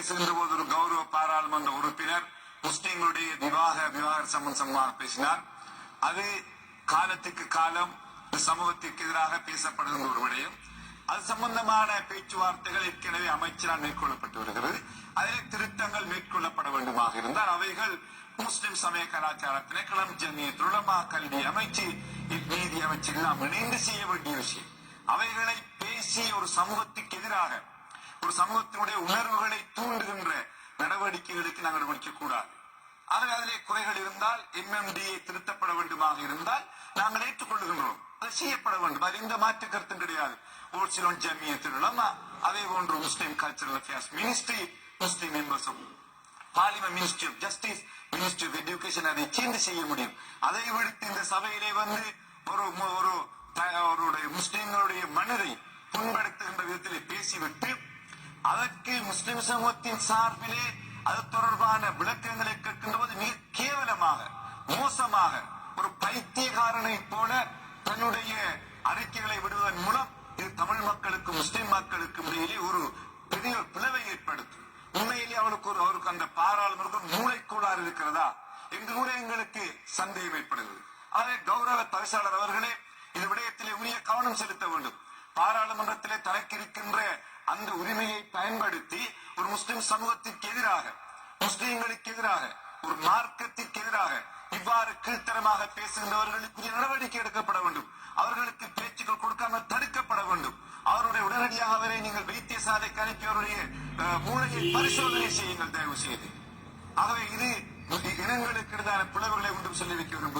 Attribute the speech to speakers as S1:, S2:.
S1: பேசுகின்ற போது ஒரு கௌரவ பாராளுமன்ற உறுப்பினர் முஸ்லிம்களுடைய விவாக விவாக சம்பந்தமாக பேசினார். அது காலத்துக்கு காலம் சமூகத்திற்கு எதிராக பேசப்படுகின்ற ஒரு விடயம். அது சம்பந்தமான பேச்சுவார்த்தைகள் ஏற்கனவே அமைச்சரால் மேற்கொள்ளப்பட்டு வருகிறது. அதில் திருத்தங்கள் மேற்கொள்ளப்பட வேண்டுமாக இருந்தால் அவைகள் முஸ்லிம் சமய கலாச்சார திணைக்களம் ஜமியத் உலமா கல்வி அமைச்சு நீதி அமைச்சு எல்லாம் இணைந்து செய்ய வேண்டிய விஷயம். அவைகளை பேசி ஒரு சமூகத்துக்கு எதிராக ஒரு சமூகத்தினுடைய உணர்வுகளை தூண்டுகின்ற நடவடிக்கைகளுக்கு நாங்கள் முடிக்க கூடாது ஆகவே அதிலே குறைகள் இருந்தால் எம்எம்டியை திருத்தப்பட வேண்டுமாக இருந்தால் நாங்கள் ஏற்றுக்கொள்ளுகின்றோம் அது செய்யப்பட வேண்டும். அது இந்த மாற்று கருத்தும் கிடையாது. ஓர்சிலோன் ஜமியத்தில் உலமா அதே போன்று Muslim cultural affairs ministry Muslim members parliament ministry of justice ministry of education அதை சேர்ந்து செய்ய முடியும். அதை விடுத்து இந்த சபையிலே வந்து ஒரு ஒரு அவருடைய முஸ்லிம்களுடைய மனதை புண்படுத்துகின்ற விதத்திலே பேசிவிட்டு அதற்கு முஸ்லிம் சமூகத்தின் சார்பிலே அது தொடர்பான விளக்கங்களை கேட்கின்ற போது மிக கேவலமாக மோசமாக ஒரு பைத்தியகாரனை போல தன்னுடைய அறிக்கைகளை விடுவதன் மூலம் இது தமிழ் மக்களுக்கும் முஸ்லிம் மக்களுக்கும் இடையிலே ஒரு பெரிய பிளவை ஏற்படுத்தும். உண்மையிலே அவளுக்கு ஒரு அவருக்கு அந்த பாராளுமன்றம் மூளைக்கோளாறு இருக்கிறதா? என்று கூட எங்களுக்கு சந்தேகம் ஏற்படுகிறது. ஆகவே கௌரவ தவிசாளர் அவர்களே இந்த விடயத்திலே உரிய கவனம் செலுத்த வேண்டும். பாராளுமன்றத்திலே தனக்கு இருக்கின்ற அந்த உரிமையை பயன்படுத்தி ஒரு முஸ்லிம் சமூகத்திற்கு எதிராக முஸ்லிம்களுக்கு எதிராக ஒரு மார்க்கத்திற்கு எதிராக இவ்வாறு கீழ்த்தரமாக பேசுகின்றவர்களுக்கு நடவடிக்கை எடுக்கப்பட வேண்டும். அவர்களுக்கு பேச்சுக்கள் கொடுக்காமல் தடுக்கப்பட வேண்டும். அவருடைய உடனடியாக அவரை நீங்கள் வைத்தியசாலைக்கு அனுப்பி அவருடைய மூளையை பரிசோதனை செய்யுங்கள் தயவு செய்து. ஆகவே இது இனங்களுக்கு இடையிலான பிளவுகளை ஒன்றும் சொல்லி வைக்க விரும்புகிறேன்